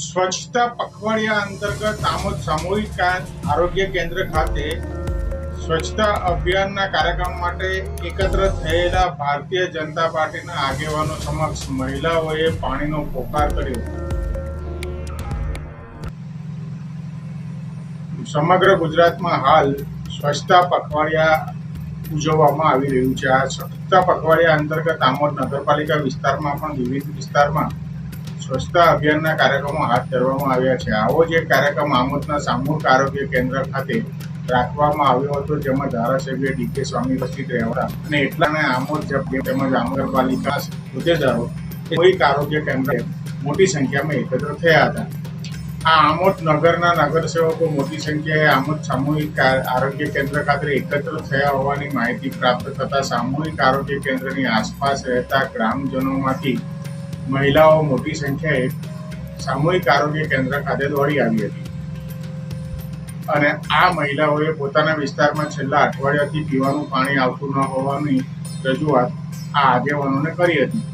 સ્વચ્છતા પખવાડિયા અંતર્ગત આમોદ સામૂહિક આરોગ્ય કેન્દ્ર ખાતે સ્વચ્છતા અભિયાનના કાર્યક્રમ માટે એકત્ર થયેલા ભારતીય જનતા પાર્ટીના આગેવાનો સમક્ષ મહિલાઓએ પાણીનો પોકાર કર્યો. સમગ્ર ગુજરાતમાં હાલ સ્વચ્છતા પખવાડિયા ઉજવવામાં આવી રહ્યું છે. આ સ્વચ્છતા પખવાડિયા અંતર્ગત આમોદ નગરપાલિકા વિસ્તારમાં પણ વિવિધ વિસ્તારમાં સ્વચ્છતા અભિયાનના કાર્યક્રમો હાથ ધરવામાં આવ્યા છે. આવો જ એક કાર્યક્રમ આમોદના સામૂહિક આરોગ્ય કેન્દ્ર ખાતે રાખવામાં આવ્યો હતો, જેમાં ધારાસભ્ય ડીકે સ્વામી ઉપસ્થિત રહેવડા અને એટલાને આમોદ જપ- તેમજ આમગરપાલિકા હોદ્દેદારો કોઈક આરોગ્ય કેન્દ્ર મોટી સંખ્યામાં એકત્ર થયા હતા. આ આમોદ નગરના નગરસેવકો મોટી સંખ્યાએ આમોદ સામૂહિક આરોગ્ય કેન્દ્ર ખાતે એકત્ર થયા હોવાની માહિતી પ્રાપ્ત થતા સામૂહિક આરોગ્ય કેન્દ્રની આસપાસ રહેતા ગ્રામજનોમાંથી મહિલાઓ મોટી સંખ્યાએ સામૂહિક આરોગ્ય કેન્દ્ર ખાતે દોડી આવી હતી. અને આ મહિલાઓએ પોતાના વિસ્તારમાં છેલ્લા અઠવાડિયાથી પીવાનું પાણી આવતું ન હોવાની રજૂઆત આ આગેવાનોને કરી હતી.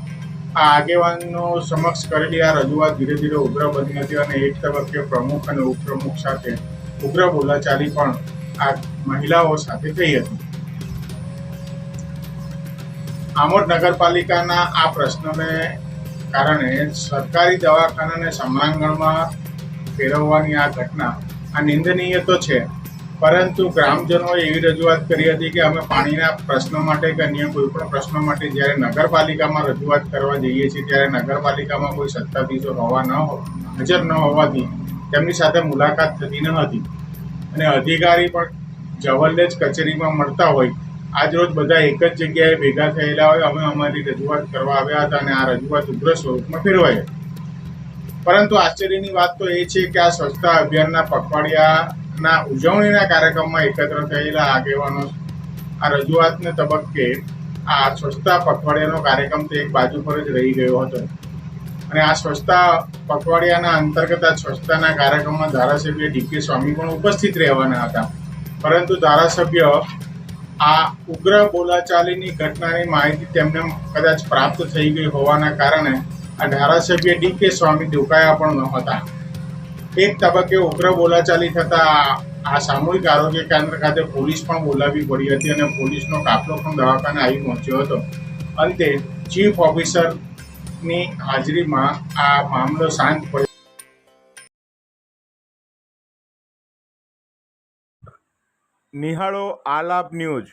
આ આગેવાનો સમક્ષ કરેલી આ રજૂઆત ધીરે ધીરે ઉગ્ર બની હતી અને એક તબક્કે પ્રમુખ અને ઉપપ્રમુખ સાથે ઉગ્ર બોલાચાલી પણ આ મહિલાઓ સાથે થઈ હતી. આમોદ નગરપાલિકાના આ પ્રશ્નને કારણે સરકારી દવાખાનાને સમરાંગણમાં ફેરવવાની આ ઘટના આ નિંદનીય તો છે. પરંતુ ગ્રામજનોએ એવી રજૂઆત કરી હતી કે અમે પાણીના પ્રશ્નો માટે કે અન્ય કોઈ પણ પ્રશ્નો માટે જ્યારે નગરપાલિકામાં રજૂઆત કરવા જઈએ છીએ, ત્યારે નગરપાલિકામાં કોઈ સત્તાધીશો હોવા ન હાજર ન હોવાથી તેમની સાથે મુલાકાત થતી ન હતી. અને અધિકારી પણ જવલ્લે જ કચેરીમાં મળતા હોય આજ રોજ બધા એક જ જગ્યાએ ભેગા થયેલા હોય. અમે અમારી રજૂઆત કરવા આવ્યા હતા અને આ રજૂઆત ઉગ્ર સ્વરૂપમાં ફેરવાઈ. પરંતુ આશ્ચર્યની વાત તો એ છે કે આ સ્વચ્છતા અભિયાનના પખવાડિયાના ઉજવણીના કાર્યક્રમમાં એકત્ર થયેલા આગેવાનો આ રજૂઆતને તબક્કે આ સ્વચ્છતા પખવાડિયાનો કાર્યક્રમ તો એક બાજુ પર જ રહી ગયો હતો. અને આ સ્વચ્છતા પખવાડિયાના અંતર્ગત આ સ્વચ્છતાના કાર્યક્રમમાં ધારાસભ્ય ડીકે સ્વામી પણ ઉપસ્થિત રહેવાના હતા. પરંતુ ધારાસભ્ય આ ઉગ્ર બોલાચાલીની ઘટનાની માહિતી તેમને કદાચ પ્રાપ્ત થઈ ગઈ હોવાના કારણે આ ધારાસભ્ય ડી કે સ્વામી રોકાયા પણ નહોતા. એક તબક્કે ઉગ્ર બોલાચાલી થતાં આ સામૂહિક આરોગ્ય કેન્દ્ર ખાતે પોલીસ પણ બોલાવવી પડી હતી અને પોલીસનો કાફલો પણ દવાખાને આવી પહોંચ્યો હતો. અંતે ચીફ ઓફિસરની હાજરીમાં આ મામલો શાંત પડ્યો. નિહાળો આલાપ ન્યૂઝ.